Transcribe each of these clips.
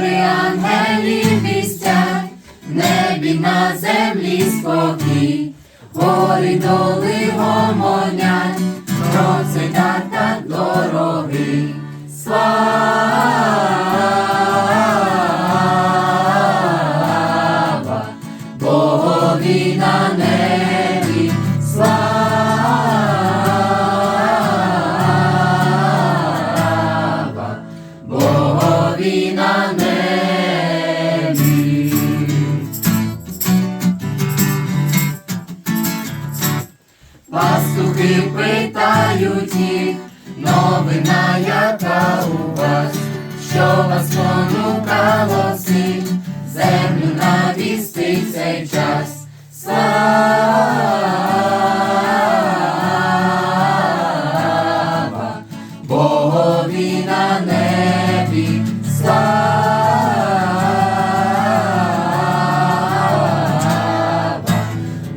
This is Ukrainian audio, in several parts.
хори ангелів вістять, в небі на землі спокій, гори доли гомонять, про цей дар так дорогий. Слава Богові на небі, Пастухи питають їх, новина яка у вас, що вас понукало всіх, землю навісти цей час. Слава Богові на небі, слава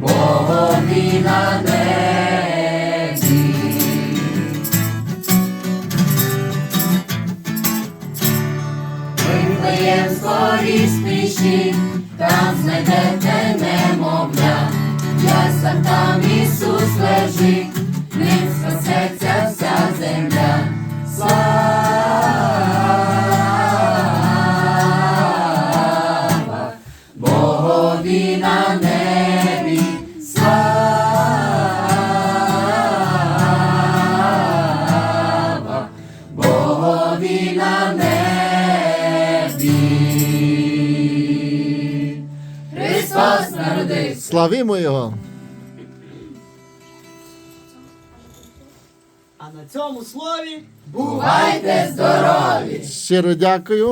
Богові на небі. Вифлеєм скорі спіші, там знайдете немовля, ясла там Ісус лежить, ним спасеться вся земля. Слава Богові на Христос народився. Славімо Його! А на цьому слові Бувайте здорові! Щиро дякую.